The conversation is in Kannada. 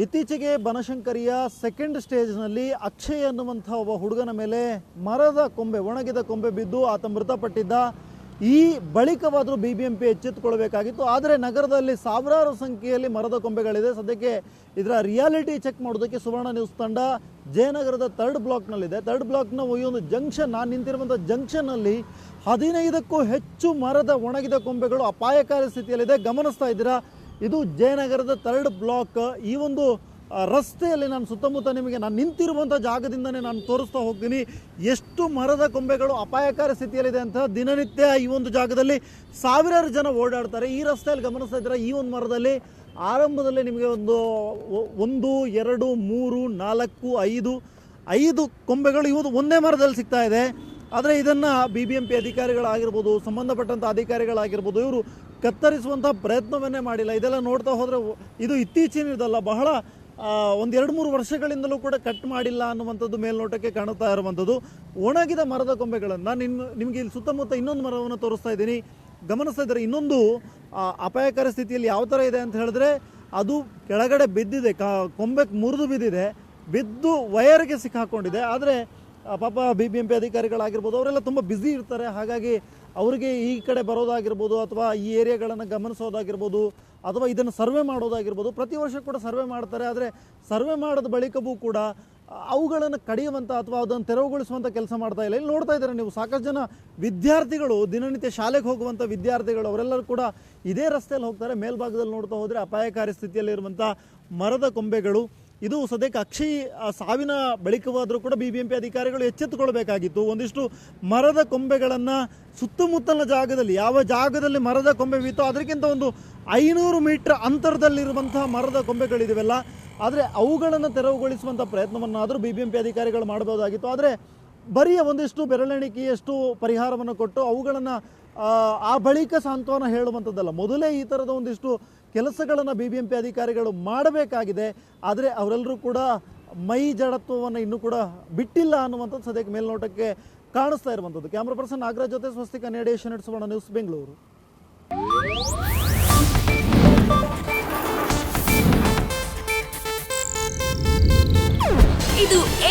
ಇತ್ತೀಚೆಗೆ ಬನಶಂಕರಿಯ ಸೆಕೆಂಡ್ ಸ್ಟೇಜ್ನಲ್ಲಿ ಅಕ್ಷಯ್ ಅನ್ನುವಂಥ ಒಬ್ಬ ಹುಡುಗನ ಮೇಲೆ ಮರದ ಕೊಂಬೆ, ಒಣಗಿದ ಕೊಂಬೆ ಬಿದ್ದು ಆತ ಮೃತಪಟ್ಟಿದ್ದ. ಈ ಬಳಿಕವಾದರೂ ಬಿ ಬಿ ಎಂ ಪಿ ಎಚ್ಚೆತ್ತುಕೊಳ್ಬೇಕಾಗಿತ್ತು. ಆದರೆ ನಗರದಲ್ಲಿ ಸಾವಿರಾರು ಸಂಖ್ಯೆಯಲ್ಲಿ ಮರದ ಕೊಂಬೆಗಳಿದೆ. ಸದ್ಯಕ್ಕೆ ಇದರ ರಿಯಾಲಿಟಿ ಚೆಕ್ ಮಾಡೋದಕ್ಕೆ ಸುವರ್ಣ ನ್ಯೂಸ್ ತಂಡ ಜಯನಗರದ ಥರ್ಡ್ ಬ್ಲಾಕ್ನಲ್ಲಿದೆ ಥರ್ಡ್ ಬ್ಲಾಕ್ನ ಈ ಒಂದು ಜಂಕ್ಷನ್ ನಾನು ನಿಂತಿರುವಂಥ ಜಂಕ್ಷನ್ನಲ್ಲಿ ಹದಿನೈದಕ್ಕೂ ಹೆಚ್ಚು ಮರದ, ಒಣಗಿದ ಕೊಂಬೆಗಳು ಅಪಾಯಕಾರಿ ಸ್ಥಿತಿಯಲ್ಲಿದೆ. ಗಮನಿಸ್ತಾ ಇದ್ದೀರಾ? ಇದು ಜಯನಗರದ ಥರ್ಡ್ ಬ್ಲಾಕ್. ಈ ಒಂದು ರಸ್ತೆಯಲ್ಲಿ ನಾನು ಸುತ್ತಮುತ್ತ ನಿಮಗೆ ನಾನು ನಿಂತಿರುವಂಥ ಜಾಗದಿಂದನೇ ನಾನು ತೋರಿಸ್ತಾ ಹೋಗ್ತೀನಿ. ಎಷ್ಟು ಮರದ ಕೊಂಬೆಗಳು ಅಪಾಯಕಾರಿ ಸ್ಥಿತಿಯಲ್ಲಿದೆ ಅಂತ ದಿನನಿತ್ಯ ಈ ಒಂದು ಜಾಗದಲ್ಲಿ ಸಾವಿರಾರು ಜನ ಓಡಾಡ್ತಾರೆ. ಈ ರಸ್ತೆಯಲ್ಲಿ ಗಮನಿಸ್ತಾ ಇದ್ದರೆ, ಈ ಒಂದು ಮರದಲ್ಲಿ ಆರಂಭದಲ್ಲಿ ನಿಮಗೆ ಒಂದು ಒಂದು, ಎರಡು, ಮೂರು, ನಾಲ್ಕು, ಐದು ಐದು ಕೊಂಬೆಗಳು ಇವತ್ತು ಒಂದೇ ಮರದಲ್ಲಿ ಸಿಗ್ತಾ ಇದೆ. ಆದರೆ ಇದನ್ನು ಬಿ ಬಿ ಎಂ ಪಿ ಅಧಿಕಾರಿಗಳಾಗಿರ್ಬೋದು ಸಂಬಂಧಪಟ್ಟಂಥ ಅಧಿಕಾರಿಗಳಾಗಿರ್ಬೋದು, ಇವರು ಕತ್ತರಿಸುವಂಥ ಪ್ರಯತ್ನವನ್ನೇ ಮಾಡಿಲ್ಲ. ಇದೆಲ್ಲ ನೋಡ್ತಾ ಹೋದರೆ ಇದು ಇತ್ತೀಚಿನದಲ್ಲ ಬಹಳ ಒಂದು ಎರಡು ಮೂರು ವರ್ಷಗಳಿಂದಲೂ ಕೂಡ ಕಟ್ ಮಾಡಿಲ್ಲ ಅನ್ನುವಂಥದ್ದು ಮೇಲ್ನೋಟಕ್ಕೆ ಕಾಣುತ್ತಾ ಇರುವಂಥದ್ದು. ಒಣಗಿದ ಮರದ ಕೊಂಬೆಗಳನ್ನು ನಾನು, ನಿಮಗೆ ಇಲ್ಲಿ ಸುತ್ತಮುತ್ತ ಇನ್ನೊಂದು ಮರವನ್ನು ತೋರಿಸ್ತಾ ಇದ್ದೀನಿ. ಗಮನಿಸ್ತಾ ಇದ್ದಾರೆ ಇನ್ನೊಂದು ಅಪಾಯಕರ ಸ್ಥಿತಿಯಲ್ಲಿ ಯಾವ ಥರ ಇದೆ ಅಂತ ಹೇಳಿದ್ರೆ, ಅದು ಕೆಳಗಡೆ ಬಿದ್ದಿದೆ. ಕ, ಕೊಂಬೆ ಮುರಿದು ಬಿದ್ದಿದೆ. ಬಿದ್ದು ವಯರ್ಗೆ ಸಿಕ್ಕಾಕೊಂಡಿದೆ. ಆದರೆ ಪಾಪ ಬಿ ಬಿ ಎಂ ಪಿ ಅಧಿಕಾರಿಗಳಾಗಿರ್ಬೋದು, ಅವರೆಲ್ಲ ತುಂಬ ಬ್ಯುಸಿ ಇರ್ತಾರೆ. ಹಾಗಾಗಿ ಅವರಿಗೆ ಈ ಕಡೆ ಬರೋದಾಗಿರ್ಬೋದು ಅಥವಾ ಈ ಏರಿಯಾಗಳನ್ನು ಗಮನಿಸೋದಾಗಿರ್ಬೋದು ಅಥವಾ ಇದನ್ನು ಸರ್ವೆ ಮಾಡೋದಾಗಿರ್ಬೋದು, ಪ್ರತಿ ವರ್ಷ ಕೂಡ ಸರ್ವೆ ಮಾಡ್ತಾರೆ. ಆದರೆ ಸರ್ವೆ ಮಾಡಿದ ಬಳಿಕವೂ ಕೂಡ ಅವುಗಳನ್ನು ಕಡಿಯುವಂಥ ಅಥವಾ ಅದನ್ನು ತೆರವುಗೊಳಿಸುವಂಥ ಕೆಲಸ ಮಾಡ್ತಾ ಇಲ್ಲ. ಇಲ್ಲಿ ನೋಡ್ತಾ ಇದ್ದಾರೆ ನೀವು, ಸಾಕಷ್ಟು ಜನ ವಿದ್ಯಾರ್ಥಿಗಳು, ದಿನನಿತ್ಯ ಶಾಲೆಗೆ ಹೋಗುವಂಥ ವಿದ್ಯಾರ್ಥಿಗಳು, ಅವರೆಲ್ಲರೂ ಕೂಡ ಇದೇ ರಸ್ತೆಯಲ್ಲಿ ಹೋಗ್ತಾರೆ. ಮೇಲ್ಭಾಗದಲ್ಲಿ ನೋಡ್ತಾ ಹೋದರೆ ಅಪಾಯಕಾರಿ ಸ್ಥಿತಿಯಲ್ಲಿರುವಂಥ ಮರದ ಕೊಂಬೆಗಳು ಇದು ಸದ್ಯಕ್ಕೆ ಅಕ್ಷಿ ಸಾವಿನ ಬಳಿಕವಾದರೂ ಕೂಡ ಬಿ ಬಿ ಎಂ ಅಧಿಕಾರಿಗಳು ಎಚ್ಚೆತ್ತುಕೊಳ್ಳಬೇಕಾಗಿತ್ತು ಒಂದಿಷ್ಟು ಮರದ ಕೊಂಬೆಗಳನ್ನು ಸುತ್ತಮುತ್ತಲಿನ ಜಾಗದಲ್ಲಿ, ಯಾವ ಜಾಗದಲ್ಲಿ ಮರದ ಕೊಂಬೆ ಬಿತ್ತೋ ಅದಕ್ಕಿಂತ ಒಂದು ಐನೂರು ಮೀಟರ್ ಅಂತರದಲ್ಲಿರುವಂತಹ ಮರದ ಕೊಂಬೆಗಳಿದೆವಲ್ಲ, ಆದರೆ ಅವುಗಳನ್ನು ತೆರವುಗೊಳಿಸುವಂಥ ಪ್ರಯತ್ನವನ್ನಾದರೂ ಬಿ ಬಿ ಎಂ ಪಿ ಅಧಿಕಾರಿಗಳು ಮಾಡಬಹುದಾಗಿತ್ತು. ಆದರೆ ಬರೀ ಒಂದಿಷ್ಟು ಬೆರಳೆಣಿಕೆಯಷ್ಟು ಪರಿಹಾರವನ್ನು ಕೊಟ್ಟು ಅವುಗಳನ್ನು, ಆ ಬಳಿಕ ಸಾಂತ್ವನ ಹೇಳುವಂಥದ್ದಲ್ಲ. ಮೊದಲೇ ಈ ಥರದ ಒಂದಿಷ್ಟು ಕೆಲಸಗಳನ್ನು ಬಿ ಬಿ ಎಂ ಅಧಿಕಾರಿಗಳು ಮಾಡಬೇಕಾಗಿದೆ. ಆದರೆ ಅವರೆಲ್ಲರೂ ಕೂಡ ಮೈ ಜಡತ್ವವನ್ನು ಇನ್ನೂ ಕೂಡ ಬಿಟ್ಟಿಲ್ಲ ಅನ್ನುವಂಥದ್ದು ಸದ್ಯಕ್ಕೆ ಮೇಲ್ನೋಟಕ್ಕೆ ಕಾಣಿಸ್ತಾ ಇರುವಂಥದ್ದು. ಕ್ಯಾಮ್ರಾ ಪರ್ಸನ್ ನಾಗರಾಜ್ ಜೊತೆ ಸ್ವಸ್ತಿಕ ನೇಡೇಶನ್ Suvarna news Bengaluru.